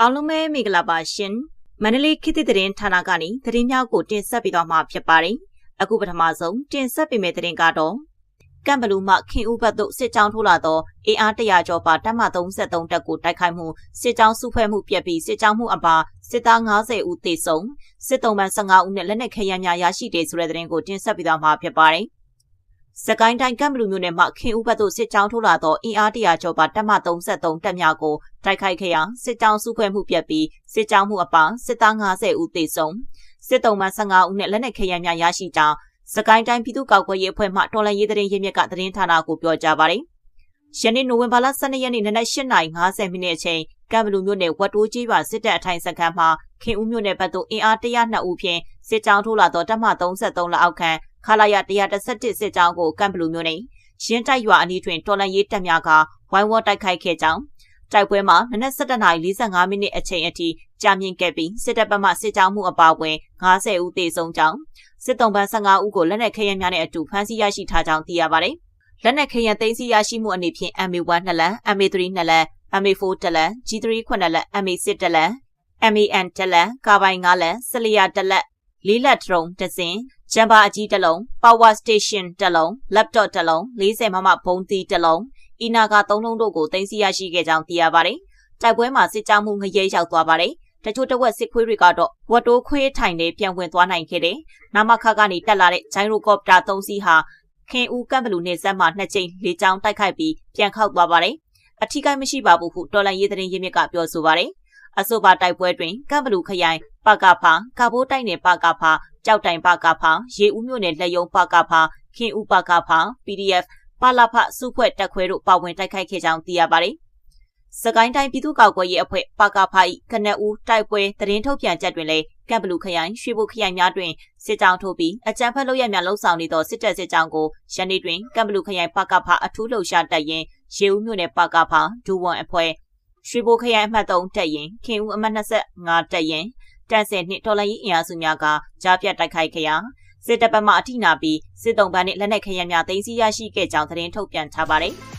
အားလုံးပဲမင်္ဂလာပါရှင်မန္တလေးခေတ်သစ်သတင်းဌာနကနေသတင်းများကိုတင်ဆက်ပေးသွားမှာဖြစ်ပါတယ်အခုပထမဆုံးတင်ဆက်ပေးမယ့်သတင်းကတော့ကမ်ဘလူးမှခင်ဦးဘတ်သို့စစ်ကြောင်းထိုးလာသောအင်အားတရာကျော်ပါတပ်မ33တပ်ကိုတိုက်ခိုက်မှုစစ်ကြောင်းစုဖွဲ့မှုပြက်ပြီးစစ်ကြောင်းမှုအပါစစ်သား90ဦးသေဆုံးစစ်တုံးပန်း15ဦးနဲ့လက်နက်ခဲယမ်းများရရှိတဲ့ဆိုတဲ့သတင်းကိုတင်ဆက်ပေးသွားမှာဖြစ်ပါတယ် စကိုင်းတိုင်းကမ်ဘလူမြို့နယ်မှာခင်ဦးဘတ်သို့စစ်ကြောင်းထိုးလာသောအင်အားတရာကျော်ပါတပ်မ33တပ်များကိုတိုက်ခိုက်ခဲ့ရာစစ်ကြောင်းစုဖွဲ့မှုပြက်ပြီးစစ်ကြောင်းမှုအပါစစ်သား90ဦးသေဆုံးစစ်တုံးပန်း15ဦးနဲ့လက်နက်ခဲယမ်းများရရှိကြောင်းစကိုင်းတိုင်းပြည်သူ့ကောက်ွယ်ရေးအဖွဲ့မှတော်လှန်ရေးသတင်းရင်းမြစ်ကသတင်းဌာနကိုပြောကြားပါတယ်။ယနေ့နိုဝင်ဘာလ12ရက်နေ့နနက်8:50မိနစ်အချိန်ကမ်ဘလူမြို့နယ်ဝတ်တိုးကြီးပါစစ်တပ်အထိုင်စခန်းမှာခင်ဦးမြို့နယ်ဘက်သို့အင်အား102ဦးဖြင့်စစ်ကြောင်းထိုးလာသောတပ်မ33လက်အောက်ခံ ခလာရ131စစ်ကြောင်းကိုကမ်ဘလူမြို့နယ်ရင်းတိုက်ရွာအနီးတွင်တော်လန်ရေးတပ်များကဝိုင်းဝန်းတိုက်ခိုက်ခဲ့ကြောင်းတိုက်ပွဲမှာနနက်7:45မိနစ်အချိန်အထိကြာမြင့်ခဲ့ပြီးစစ်တပ်ဘက်မှစစ်ကြောင်းမှုအပါအဝင်90ဦးသေဆုံးကြောင်းစစ်တုံးပန်း15ဦးကိုလက်နက်ခဲယမ်းများနဲ့အတူဖမ်းဆီးရရှိထားကြောင်းသိရပါတယ်။လက်နက်ခဲယမ်းသိမ်းဆည်းရရှိမှုအနေဖြင့် MA1 နှစ်လက် MA3 နှစ်လက် MA4 တစ်လက် G3 ခုနှစ်လက် MA6 တစ်လက် MAN တစ်လက်ကာဘိုင်9လက်စလီယာတစ်လက် လေးလက်ဒရုန်းတစ်စင်ဂျမ်ဘာအကြီးတစ်လုံး Power Station တစ်လုံး Laptop တစ်လုံး40မမဘုံသီးတစ်လုံးအီနာက3လုံးတို့ကိုသိမ်းဆည်းရရှိခဲ့ကြောင်းသိရပါတယ်။တိုက်ပွဲမှာစစ်ကြောမှုငရဲရောက်သွားပါတယ်။တချို့တဝက်စစ်ခွေးတွေကတော့ဝတ်တိုးခွေးထိုင်နေပြန်ဝင်သွားနိုင်ခဲ့တယ်။နမခကနေတက်လာတဲ့ဂျိုင်းရိုကော့ပတာ၃စီးဟာခင်ဦးကမ်ဘလူနေဆက်မှနှစ်ကြိမ်လေးချောင်းတိုက်ခိုက်ပြီးပြန်ခောက်သွားပါတယ်။အထီးကိုင်းမရှိပါဘူးဟုတော်လန်ရေးသတင်းရင်းမြစ်ကပြောဆိုပါတယ်။ အဆိုပါတိုက်ပွဲတွင်ကမ်ဘလူခရိုင်ပကဖာကာဘိုးတိုက်နယ်ပကဖာကြောက်တိုင်ပကဖာရေဦးမြို့နယ်လက်ယုံပကဖာခင်ဦးပကဖာ PDF ပါလာဖစုဖွဲ့တက်ခွဲတို့ပါဝင်တိုက်ခိုက်ခဲ့ကြောင်းသိရပါတယ်။စကိုင်းတိုင်းပြည်သူ့ကောက်ွယ်ရေးအဖွဲ့ပကဖာ၏ကနဦးတိုက်ပွဲသတင်းထုတ်ပြန်ချက်တွင်လည်းကပ်ဘလူခရိုင်ရွှေဘိုခရိုင်များတွင်စစ်ကြောင်းထိုးပြီးအကြမ်းဖက်လုပ်ရများလှုံ့ဆော်နေသောစစ်တပ်စစ်ကြောင်းကိုယနေ့တွင်ကပ်ဘလူခရိုင်ပကဖာအထူးလှုပ်ရှားတပ်ရင်ရေဦးမြို့နယ်ပကဖာဒူဝန်အဖွဲ့ ရွှေဘိုခရိုင်အမှတ်3တပ်ရင်ခင်ဦးအမှတ်25တပ်ရင်တန်ဆယ်နှင့်တော်လိုင်းအင်အားစုများကကြားပြတ်တိုက်ခိုက်ခဲ့ရာစစ်တပ်ဘက်မှအထိနာပြီးစစ်တုံးပန်းနှင့်လက်နက်ခဲယမ်းများသိမ်းဆည်းရရှိခဲ့ကြောင်းသတင်းထုတ်ပြန်ထားပါတယ်။